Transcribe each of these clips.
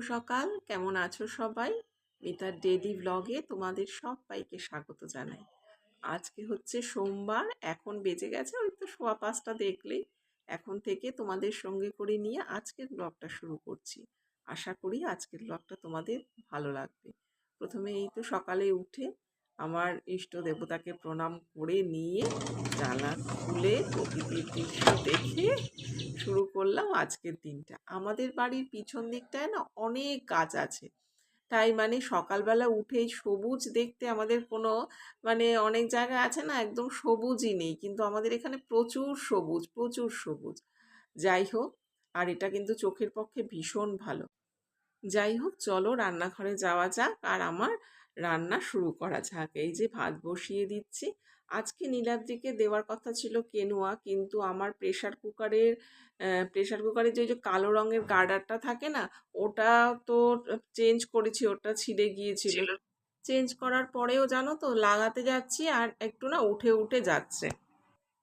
সকাল। কেমন আছো সবাই? মিতার ডেলি ব্লগে তোমাদের সবাইকে স্বাগত জানাই। আজকে হচ্ছে সোমবার, এখন বেজে গেছে, ওই তো সোয়া পাঁচটা দেখলেই। এখন থেকে তোমাদের সঙ্গে করে নিয়ে আজকের ব্লগটা শুরু করছি। আশা করি আজকের ব্লগটা তোমাদের ভালো লাগবে। প্রথমে এই তো সকালে উঠে আমার ইষ্ট দেবতাকে প্রণাম করে নিয়ে জানলা খুলে প্রকৃতির দৃশ্য দেখে শুরু করলাম আজকের দিনটা। আমাদের বাড়ির পিছন দিকটায় না অনেক গাছ আছে। তাই মানে সকালবেলা উঠেই সবুজ দেখতে আমাদের কোনো মানে অনেক জায়গা আছে না একদম সবুজই নেই। কিন্তু আমাদের এখানে প্রচুর সবুজ প্রচুর সবুজ। যাই হোক, আর এটা কিন্তু চোখের পক্ষে ভীষণ ভালো। যাই হোক, চলো রান্নাঘরে যাওয়া যাক। আর আমার রান্না শুরু করা যাক। এই যে ভাত বসিয়ে দিচ্ছি। আজকে নীলাদ্রিকে দেওয়ার কথা ছিল কেনুয়া কিন্তু আমার প্রেশার কুকারের প্রেশার কুকারের যে যে কালো রঙের গার্ডারটা থাকে না ওটা তো চেঞ্জ করেছি ওটা ছিঁড়ে গিয়েছিল। চেঞ্জ করার পরেও জানো তো লাগাতে যাচ্ছি আর একটু না উঠে উঠে যাচ্ছে।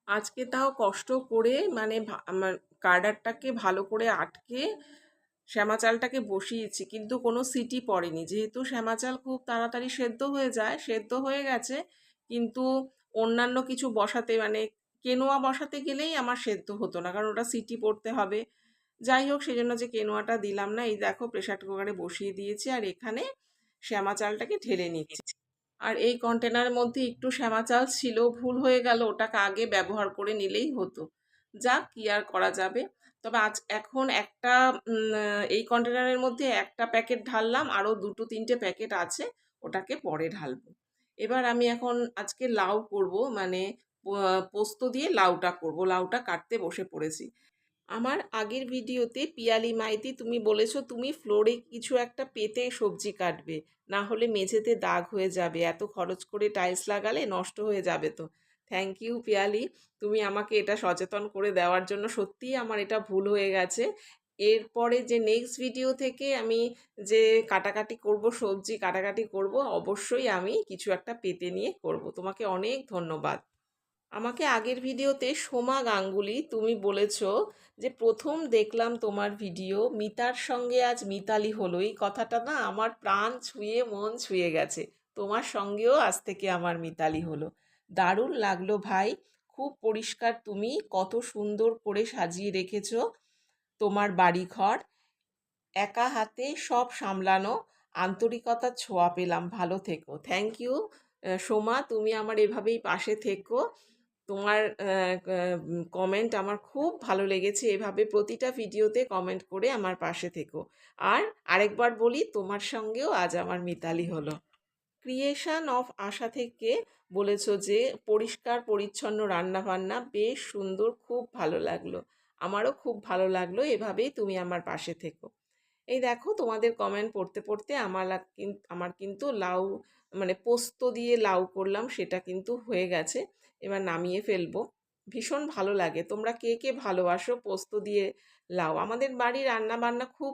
আজকে তাও কষ্ট করে মানে আমার গার্ডারটাকে ভালো করে আটকে শ্যামা চালটাকে বসিয়েছি, কিন্তু কোনো সিটি পড়েনি। যেহেতু শ্যামা চাল খুব তাড়াতাড়ি সেদ্ধ হয়ে যায়, সেদ্ধ হয়ে গেছে, কিন্তু অন্যান্য কিছু বসাতে মানে কেনোয়া বসাতে গেলেই আমার সেদ্ধ হতো না, কারণ ওটা সিটি পড়তে হবে। যাই হোক সেই জন্য যে কেনোয়াটা দিলাম না, এই দেখো প্রেশার কুকারে বসিয়ে দিয়েছি আর এখানে শ্যামা চালটাকে ঢেলে নিচ্ছি। আর এই কন্টেনারের মধ্যে একটু শ্যামা চাল ছিল, ভুল হয়ে গেল, ওটাকে আগে ব্যবহার করে নিলেই হতো। যা কি আর করা যাবে? তবে আজ, এখন একটা এই কন্টেনারের মধ্যে একটা প্যাকেট ঢাললাম, আরও দুটো, তিনটে প্যাকেট আছে, ওটাকে পরে ঢালবো। এবার আমি এখন আজকে লাউ করব মানে পোস্ত দিয়ে লাউটা করব, লাউটা কাটতে বসে পড়েছি। আমার আগের ভিডিওতে পিয়ালি মাইতি তুমি বলেছ, তুমি ফ্লোরে কিছু একটা পেতে সবজি কাটবে, না হলে মেঝেতে দাগ হয়ে যাবে, এত খরচ করে টাইলস লাগালে নষ্ট হয়ে যাবে তো। Thank you Piyali. তুমি আমাকে এটা সচেতন করে দেওয়ার জন্য সত্যিই আমার এটা ভুল হয়ে গেছে। এরপরে যে নেক্সট ভিডিও থেকে আমি যে কাটাকাটি করব, সবজি কাটাকাটি করব, অবশ্যই আমি কিছু একটা পেতে নিয়ে করব। তোমাকে অনেক ধন্যবাদ। আমাকে আগের ভিডিওতে সোমা গাঙ্গুলি তুমি বলেছ যে, প্রথম দেখলাম তোমার ভিডিও মিতার সঙ্গে আজ মিতালি হলো। এই কথাটা না আমার প্রাণ ছুঁয়ে মন ছুঁয়ে গেছে। তোমার সঙ্গেও আজ থেকে আমার মিতালি হলো। দারুণ লাগল ভাই। খুব পরিষ্কার তুমি, কত সুন্দর করে সাজিয়ে রেখেছ তোমার বাড়িঘর। একা হাতে সব সামলানো, আন্তরিকতার ছোঁয়া পেলাম। ভালো থেকো। থ্যাংক ইউ সোমা, তুমি আমার এভাবেই পাশে থেকো। তোমার কমেন্ট আমার খুব ভালো লেগেছে। এভাবে প্রতিটা ভিডিওতে কমেন্ট করে আমার পাশে থেকো। আর আরেকবার বলি, তোমার সঙ্গেও আজ আমার মিতালি হলো। ক্রিয়েশন অফ আশা থেকে বলেছ যে, পরিষ্কার, পরিচ্ছন্ন রান্নাবান্না বেশ সুন্দর, খুব ভালো লাগল। আমারও খুব ভালো লাগল, এভাবেই তুমি আমার পাশে থেকো। এই দেখো, তোমাদের কমেন্ট পড়তে পড়তে আমার আমার কিন্তু লাউ মানে পোস্ত দিয়ে লাউ করলাম, সেটা কিন্তু হয়ে গেছে। এবার নামিয়ে ফেলব। ভীষণ ভালো লাগে। তোমরা কে কে ভালোবাসো পোস্ত দিয়ে লাউ? আমাদের বাড়ি রান্না বান্না খুব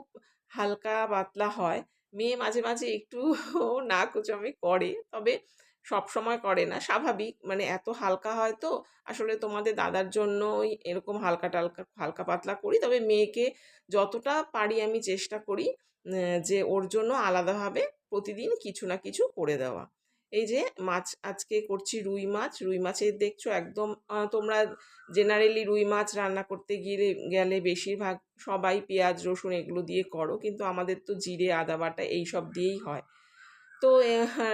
হালকা, পাতলা হয়। মেয়ে মাঝে মাঝে একটু না কুচমি করে, তবে সব সময় করে না, স্বাভাবিক। মানে এত হালকা হয় তো, আসলে তোমাদের দাদার জন্য এরকম হালকা টালকা, হালকা পাতলা করি। তবে মেয়েকে যতটা পারি আমি চেষ্টা করি যে ওর জন্য আলাদাভাবে প্রতিদিন কিছু না কিছু করে দেওয়া। এই যে মাছ, আজকে করছি রুই মাছ, রুই মাছের দেখছ একদম তোমরা জেনারেলি রুই মাছ রান্না করতে গিয়ে গেলে বেশিরভাগ সবাই পেঁয়াজ, রসুন এগুলো দিয়ে করো, কিন্তু আমাদের তো জিরে, আদা বাটা এইসব দিয়েই হয়। তো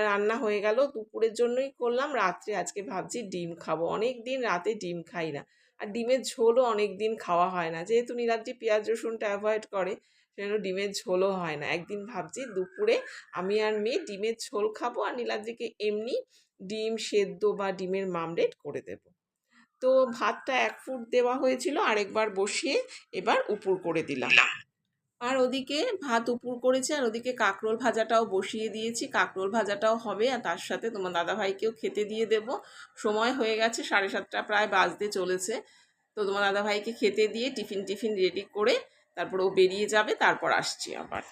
রান্না হয়ে গেল, দুপুরের জন্যই করলাম, রাত্রে আজকে ভাবছি ডিম খাব। অনেক দিন রাতে ডিম খাই না। আর ডিমের ঝোলও অনেক দিন খাওয়া হয় না। যেহেতু নীলাদ্রি পেঁয়াজ, রসুনটা অ্যাভয়েড করে সেজন্য ডিমের ঝোলও হয় না? একদিন ভাবছি দুপুরে আমি আর মেয়ে ডিমের ঝোল খাব আর নীলাদ্রিকে এমনি ডিম সেদ্ধ বা ডিমের মামলেট করে দেব। তো ভাতটা এক ফুট দেওয়া হয়েছিল আরেকবার বসিয়ে এবার উপর করে দিলাম। আর ওদিকে ভাত উপুর করেছে আর ওদিকে কাঁকরোল ভাজাটাও বসিয়ে দিয়েছি। কাঁকরোল ভাজাটাও হবে আর তার সাথে তোমার দাদাভাইকেও খেতে দিয়ে দেব। সময় হয়ে গেছে সাড়ে সাতটা প্রায় বাজতে চলেছে। তো তোমার দাদাভাইকে খেতে দিয়ে টিফিন টিফিন রেডি করে তারপর ও বেরিয়ে যাবে, তারপর আসছি আবার।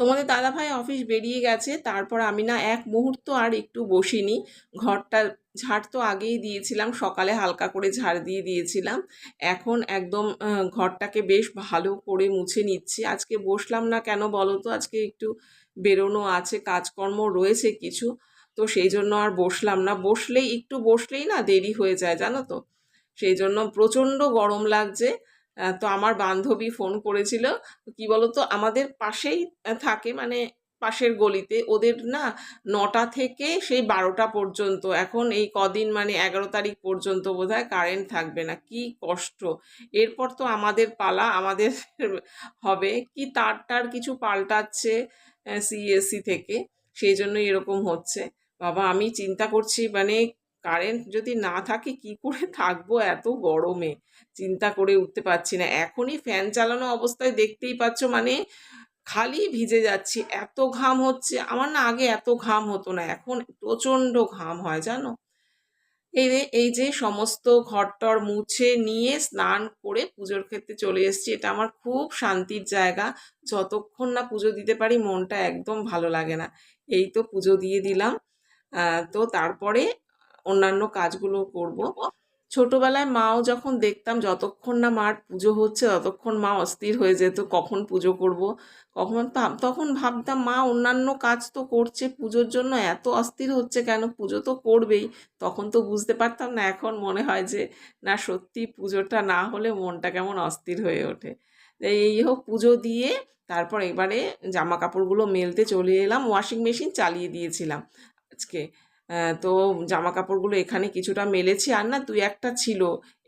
তোমাদের দাদাভাই অফিস বেরিয়ে গেছে, তারপর আমি না এক মুহূর্ত আর একটু বসিনি। ঘরটা ঝাড় তো আগেই দিয়েছিলাম, সকালে হালকা করে ঝাড় দিয়ে দিয়েছিলাম। এখন একদম ঘরটাকে বেশ ভালো করে মুছে নিচ্ছি। আজকে বসলাম না কেন বলো তো আজকে একটু বেরোনো আছে, কাজকর্ম রয়েছে কিছু, তো সেই জন্য আর বসলাম না। বসলেই, একটু বসলেই না দেরি হয়ে যায়, জানো তো? সেই জন্য প্রচণ্ড গরম লাগছে। তো আমার বান্ধবী ফোন করেছিল। কি বলতো, আমাদের পাশেই থাকে মানে পাশের গলিতে। ওদের না নটা থেকে সেই বারোটা পর্যন্ত। এখন এই কদিন মানে এগারো তারিখ পর্যন্ত বোধহয় কারেন্ট থাকবে না। কি কষ্ট। এরপর তো আমাদের পালা, আমাদের হবে। কি তার টার কিছু পাল্টাচ্ছে সিএসসি থেকে। সেই জন্য এরকম হচ্ছে। বাবা, আমি চিন্তা করছি মানে কারেন্ট যদি না থাকে কি করে থাকব? এত গরমে। চিন্তা করে উঠতে পারছি না। এখনই ফ্যান চালানো অবস্থায় দেখতেই পাচ্ছ মানে খালি ভিজে যাচ্ছি। এত ঘাম হচ্ছে। আমার না আগে এত ঘাম হতো না। এখন প্রচণ্ড ঘাম হয়, জানো? এই এই যে সমস্ত ঘরটর মুছে নিয়ে স্নান করে পুজোর ক্ষেত্রে চলে এসেছি। এটা আমার খুব শান্তির জায়গা। যতক্ষণ না পুজো দিতে পারি মনটা একদম ভালো লাগে না। এই তো পুজো দিয়ে দিলাম। তো তারপরে অন্যান্য কাজগুলো করব। ছোটবেলায় মাও যখন দেখতাম যতক্ষণ না মার পুজো হচ্ছে ততক্ষণ মা অস্থির হয়ে যেত, কখন পুজো করব, কখন তখন ভাবতাম মা অন্যান্য কাজ তো করছে, পুজোর জন্য এত অস্থির হচ্ছে কেন, পুজো তো করবেই, তখন তো বুঝতে পারতাম না এখন মনে হয় যে না সত্যি পুজোটা না হলে মনটা কেমন অস্থির হয়ে ওঠে। এই হোক পুজো দিয়ে তারপর এবারে জামা কাপড়গুলো মেলতে চলে এলাম ওয়াশিং মেশিন চালিয়ে দিয়েছিলাম আজকে। তো জামা কাপড়গুলো এখানে কিছুটা মেলেছি। আর না, তুই একটা ছিল,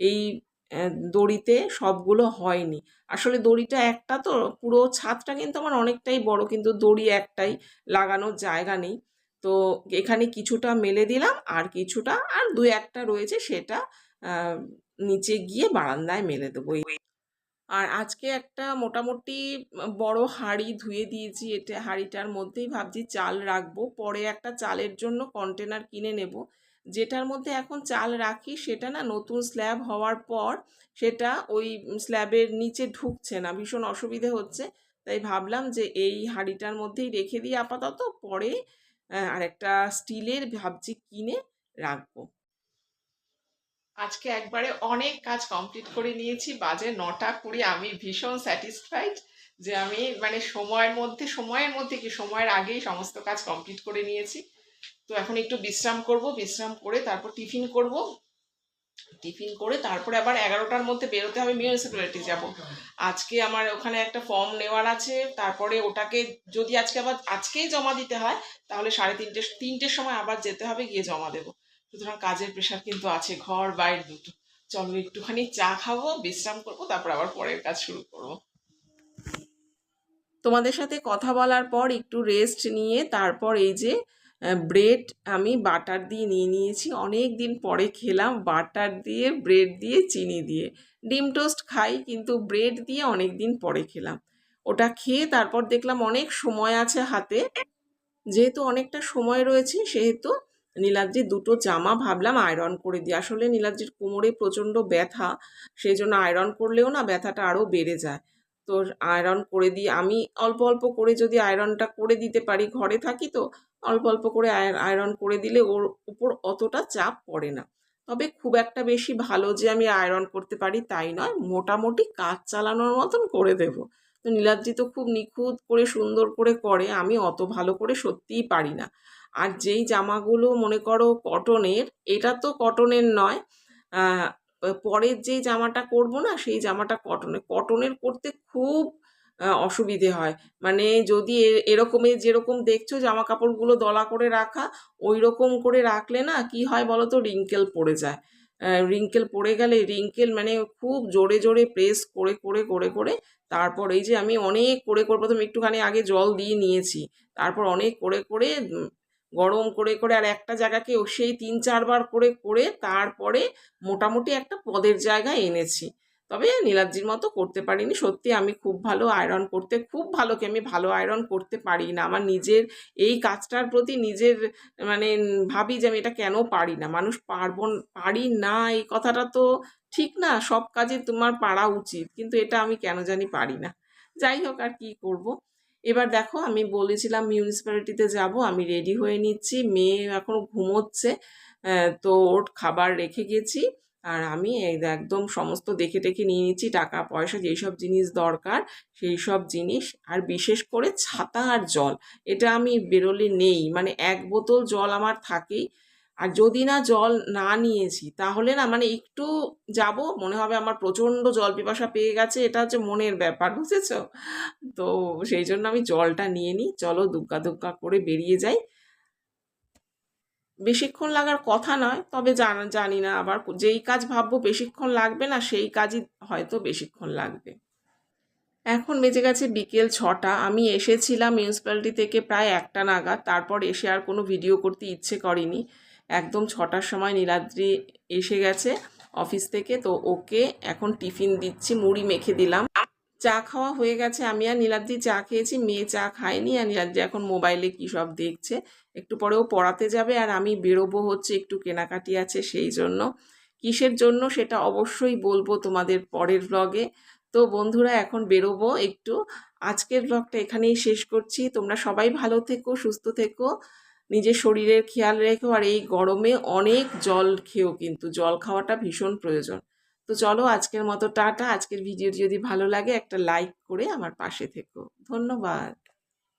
এই দড়িতে সবগুলো হয়নি। আসলে দড়িটা একটা তো, পুরো ছাদটা কিন্তু আমার অনেকটাই বড়, কিন্তু দড়ি একটাই লাগানোর জায়গা নেই। তো এখানে কিছুটা মেলে দিলাম, আর কিছুটা, আর দুই একটা রয়েছে, সেটা নিচে গিয়ে বারান্দায় মেলে দেবো। আর আজকে একটা মোটামুটি বড় হাঁড়ি ধুয়ে দিয়েছি এটা হাঁড়িটার মধ্যেই। ভাবছি চাল রাখব। পরে একটা চালের জন্য কন্টেনার কিনে নেব। যেটার মধ্যে এখন চাল রাখি সেটা না নতুন স্ল্যাব হওয়ার পর সেটা ওই স্ল্যাবের নিচে ঢুকছে না। ভীষণ অসুবিধে হচ্ছে। তাই ভাবলাম যে এই হাঁড়িটার মধ্যেই রেখে দিই আপাতত। পরে আহ, আরেকটা স্টিলের ভাবছি কিনে রাখব। আজকে একবারে অনেক কাজ কমপ্লিট করে নিয়েছি। বাজে নটা কুড়ি, আমি ভীষণ স্যাটিসফাইড যে আমি মানে সময়ের মধ্যে সময়ের মধ্যে কি, সময়ের আগেই সমস্ত কাজ কমপ্লিট করে নিয়েছি। তো এখন একটু বিশ্রাম করব, বিশ্রাম করে তারপর টিফিন করব। টিফিন করে তারপরে আবার এগারোটার মধ্যে বেরোতে হবে মিউনিসিপ্যালিটি যাব। আজকে আমার ওখানে একটা ফর্ম নেওয়ার আছে, তারপরে ওটাকে যদি আজকে আবার, আজকেই জমা দিতে হয়, তাহলে সাড়ে তিনটে তিনটের সময় আবার যেতে হবে, গিয়ে জমা দেবো। সুতরাং কাজের প্রেশার কিন্তু আছে, ঘর বাইরে দুটো। চলো একটুখানি চা খাব, বিশ্রাম করব, তারপর আবার পরের কাজ শুরু করব। তোমাদের সাথে কথা বলার পর একটু রেস্ট নিয়ে তারপর এই যে ব্রেড আমি বাটার দিয়ে নিয়ে নিয়েছি। অনেক দিন পরে খেলাম বাটার দিয়ে ব্রেড দিয়ে, চিনি দিয়ে। ডিম টোস্ট খাই, কিন্তু ব্রেড দিয়ে অনেক দিন পরে খেলাম। ওটা খেয়ে তারপর দেখলাম অনেক সময় আছে হাতে। যেহেতু অনেকটা সময় রয়েছে, সেহেতু নীলাদ্রির দুটো জামা ভাবলাম আয়রন করে দিই। আসলে নীলাদ্রির কোমরে প্রচণ্ড ব্যথা, সেই জন্য আয়রন করলেও না ব্যথাটা আরও বেড়ে যায়। তো আয়রন করে দিই। আমি অল্প অল্প করে যদি আয়রনটা করে দিতে পারি, ঘরে থাকি তো, অল্প অল্প করে আয়রন করে দিলে ওর উপর অতটা চাপ পড়ে না। তবে খুব একটা বেশি ভালো যে আমি আয়রন করতে পারি তাই নয়, মোটামুটি কাজ চালানোর মতন করে দেব। তো নীলাদ্রি তো খুব নিখুঁত করে সুন্দর করে করে, আমি অত ভালো করে সত্যিই পারি না। আর যেই জামাগুলো মনে করো কটনের, এটা তো কটনের নয় পরের যেই জামাটা করব না, সেই জামাটা কটনের কটনের করতে খুব অসুবিধে হয়। মানে যদি এরকমের যেরকম দেখছ জামা কাপড়গুলো দলা করে রাখা ওই রকম করে রাখলে না কি হয় বলো তো রিঙ্কেল পড়ে যায়। রিঙ্কেল পড়ে গেলে রিঙ্কেল মানে খুব জোরে জোরে প্রেস করে করে করে করে তারপর এই যে আমি অনেক করে করে প্রথমে একটুখানি আগে জল দিয়ে নিয়েছি, তারপর অনেক করে করে গরম করে করে আর একটা জায়গাকে সেই তিন, চারবার করে করে তারপরে মোটামুটি একটা পদের জায়গায় এনেছি। তবে নীলাদ্রির মতো করতে পারিনি। সত্যি আমি খুব ভালো আয়রন করতে, খুব ভালো কি আমি ভালো আয়রন করতে পারি না। আমার নিজের এই কাজটার প্রতি নিজের মানে ভাবি যে আমি এটা কেন পারি না। মানুষ পারব পারি না, এই কথাটা তো ঠিক না। সব কাজে তোমার পারা উচিত। কিন্তু এটা আমি কেন জানি পারি না। যাই হোক আর কি করব। এবার দেখো, আমি বলেছিলাম মিউনিসিপ্যালিটিতে যাব, আমি রেডি হয়ে নিচ্ছি, মেয়ে এখন ঘুমোচ্ছে তো ওর খাবার রেখে গেছি, আর আমি একদম সমস্ত দেখে টেখে নিয়ে নিচ্ছি, টাকা পয়সা যেই সব জিনিস দরকার, সেই সব জিনিস, আর বিশেষ করে ছাতা আর জল, এটা আমি বেরোলে নেই মানে এক বোতল জল আমার থাকেই আর যদি না জল না নিয়েছি, তাহলে না মানে একটু যাব, মনে হবে আমার প্রচণ্ড জল পিপাসা পেয়ে গেছে, এটা হচ্ছে মনের ব্যাপার, বুঝেছ? তো সেই জন্য আমি জলটা নিয়ে নিই, চলো দুগ্গা দুগ্গা করে বেরিয়ে যাই। বেশিক্ষণ লাগার কথা নয়, তবে জানা, জানি না আবার যেই কাজ ভাববো বেশিক্ষণ লাগবে না, সেই কাজই হয়তো বেশিক্ষণ লাগবে। এখন বেজে গেছে বিকেল ছটা, আমি এসেছিলাম মিউনিসিপ্যালিটি থেকে প্রায় একটা নাগাদ, তারপর এসে আর কোনো ভিডিও করতে ইচ্ছে করেনি। একদম ছটার সময় নীলাদ্রি এসে গেছে অফিস থেকে, তো ওকে এখন টিফিন দিচ্ছি, মুড়ি মেখে দিলাম। চা খাওয়া হয়ে গেছে, আমি আর নীলাদ্রি চা খেয়েছি, মেয়ে চা খায়নি আর নীলাদ্রি এখন মোবাইলে কী সব দেখছে। একটু পরেও পড়াতে যাবে আর আমি বেরোবো হচ্ছে, একটু কেনাকাটি আছে সেই জন্য। কিসের জন্য সেটা অবশ্যই বলব তোমাদের পরের ব্লগে তো বন্ধুরা, এখন বেরোবো একটু। আজকের ব্লগটা এখানেই শেষ করছি। তোমরা সবাই ভালো থেকো, সুস্থ থেকো। নিজের শরীরের খেয়াল রেখেও আর এই গরমে অনেক জল খেও কিন্তু, জল খাওয়াটা ভীষণ প্রয়োজন। তো চলো আজকের মতো টাটা, আজকের ভিডিওটি যদি ভালো লাগে একটা লাইক করে আমার পাশে থেকো। ধন্যবাদ।